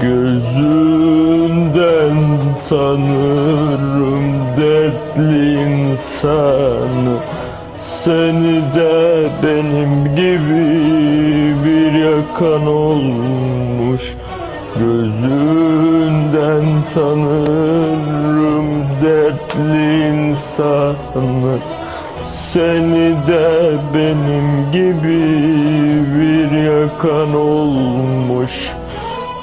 Gözünden tanırım dertli insanı. Seni de benim gibi bir yakan olmuş. Gözünden tanırım dertli insanı. Seni de benim gibi bir yakan olmuş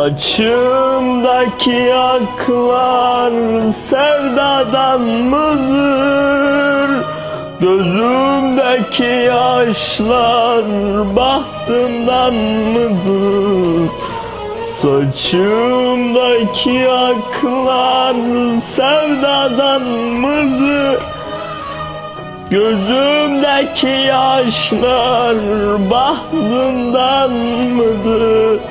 Saçımdaki aklar sevdadan mıdır? Gözümdeki yaşlar bahtımdan mıdır? Saçımdaki aklar sevdadan mıdır? Gözümdeki yaşlar bahtımdan mıdır?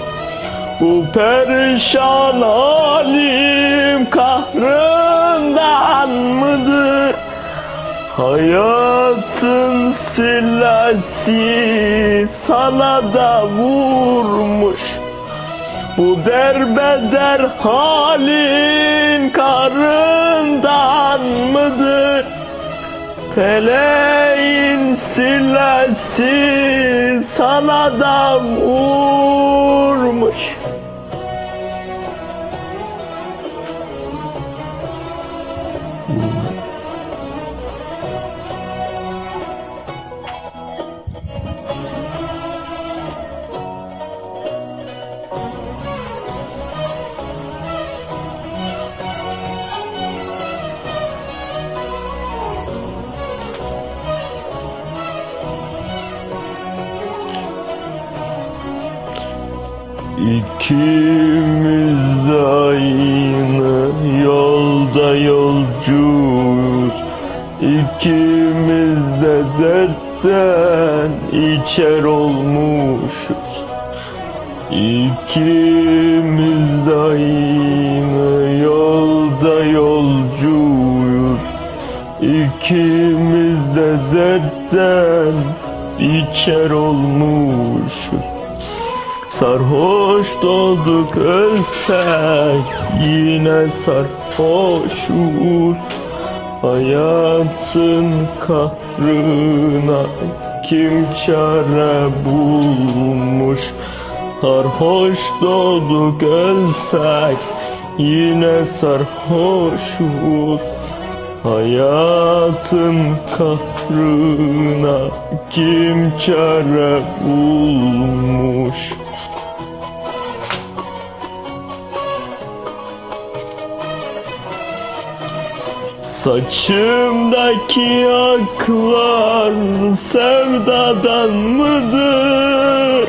Bu perişan halim kahrından mıdır? Hayatın sillesi sana da vurmuş Bu derbeder halin karından mıdır? Feleğin sillesi sana da vurmuş coach. İkimiz de aynı yolda yolcuyuz. İkimiz de dertten içer olmuşuz. İkimiz de aynı yolda yolcuyuz. İkimiz de dertten içer olmuşuz Sarhoş olduk ölsek yine sarhoşuz. Hayatın kahrına kim çare bulmuş? Sarhoş olduk ölsek yine sarhoşuz. Hayatın kahrına kim çare bulmuş Saçımdaki aklar sevdadan mıdır?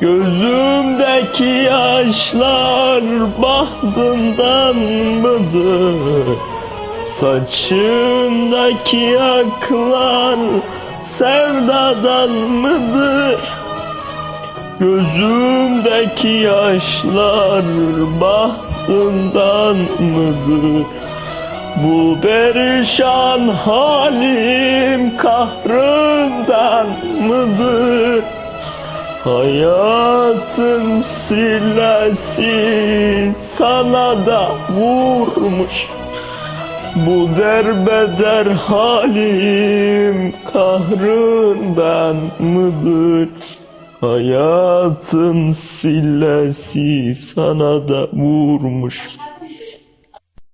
Gözümdeki yaşlar bahtımdan mıdır? Saçımdaki aklar sevdadan mıdır? Gözümdeki yaşlar bahtımdan mıdır? Bu perişan halim kahrından mıdır? Hayatın sillesi sana da vurmuş Bu derbeder halim kahrından mıdır? Hayatın sillesi sana da vurmuş